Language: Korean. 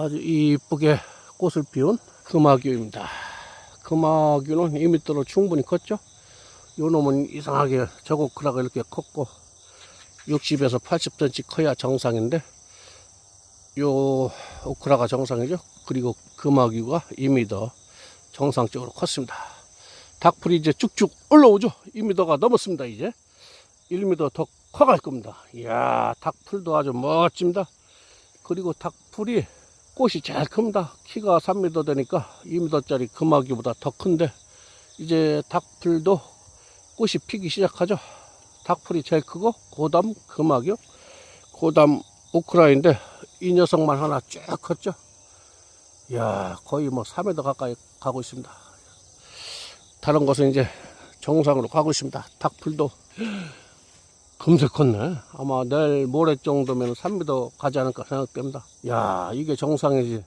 아주 이쁘게 꽃을 피운 금화규입니다. 금화규는 2m로 충분히 컸죠. 요 놈은 이상하게 저고크라가 이렇게 컸고 60에서 80cm 커야 정상인데 요 오크라가 정상이죠. 그리고 금화규가 2m 정상적으로 컸습니다. 닭풀이 이제 쭉쭉 올라오죠. 2m가 넘었습니다. 이제 1m 더 커갈 겁니다. 이야 닭풀도 아주 멋집니다. 그리고 닭풀이 꽃이 제일 큽니다. 키가 3m 되니까 2m짜리 금화기보다 더 큰데 이제 닭풀도 꽃이 피기 시작하죠. 닭풀이 제일 크고 고담 금화교, 고담 오크라인데 이 녀석만 하나 쫙 컸죠. 이야 거의 뭐 3m 가까이 가고 있습니다. 다른 것은 이제 정상으로 가고 있습니다. 닭풀도 금세 컸네. 아마 내일 모레 정도면 3m 가지 않을까 생각됩니다. 야, 이게 정상이지.